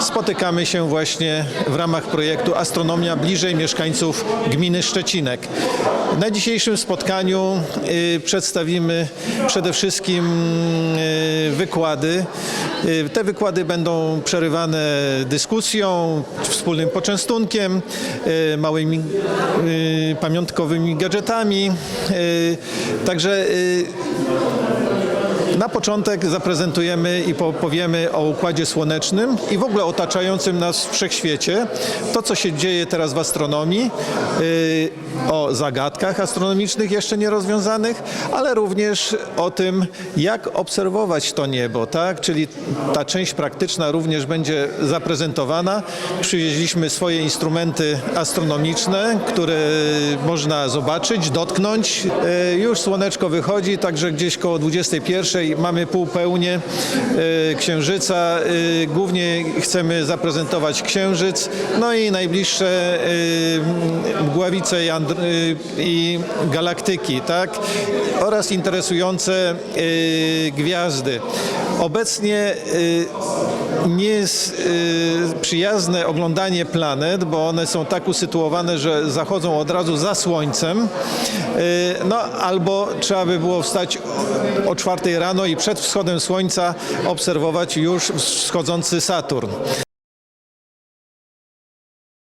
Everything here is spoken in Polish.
spotykamy się właśnie w ramach projektu Astronomia bliżej mieszkańców gminy Szczecinek. Na dzisiejszym spotkaniu y, przedstawimy przede wszystkim y, wykłady. Y, Te wykłady będą przerywane dyskusją, wspólnym poczęstunkiem, małymi pamiątkowymi gadżetami. Także na początek zaprezentujemy i po- powiemy o Układzie Słonecznym i w ogóle otaczającym nas wszechświecie, to co się dzieje teraz w astronomii, yy, o zagadkach astronomicznych jeszcze nierozwiązanych, ale również o tym, jak obserwować to niebo, tak? Czyli ta część praktyczna również będzie zaprezentowana. Przywieźliśmy swoje instrumenty astronomiczne, które można zobaczyć, dotknąć. Yy, Już słoneczko wychodzi, także gdzieś koło 21 mamy półpełnię e, księżyca. E, Głównie chcemy zaprezentować księżyc, no i najbliższe e, mgławice i, galaktyki, tak? Oraz interesujące gwiazdy. Obecnie nie jest przyjazne oglądanie planet, bo one są tak usytuowane, że zachodzą od razu za słońcem. No albo trzeba by było wstać o, czwartej rano i przed wschodem słońca obserwować już wschodzący Saturn.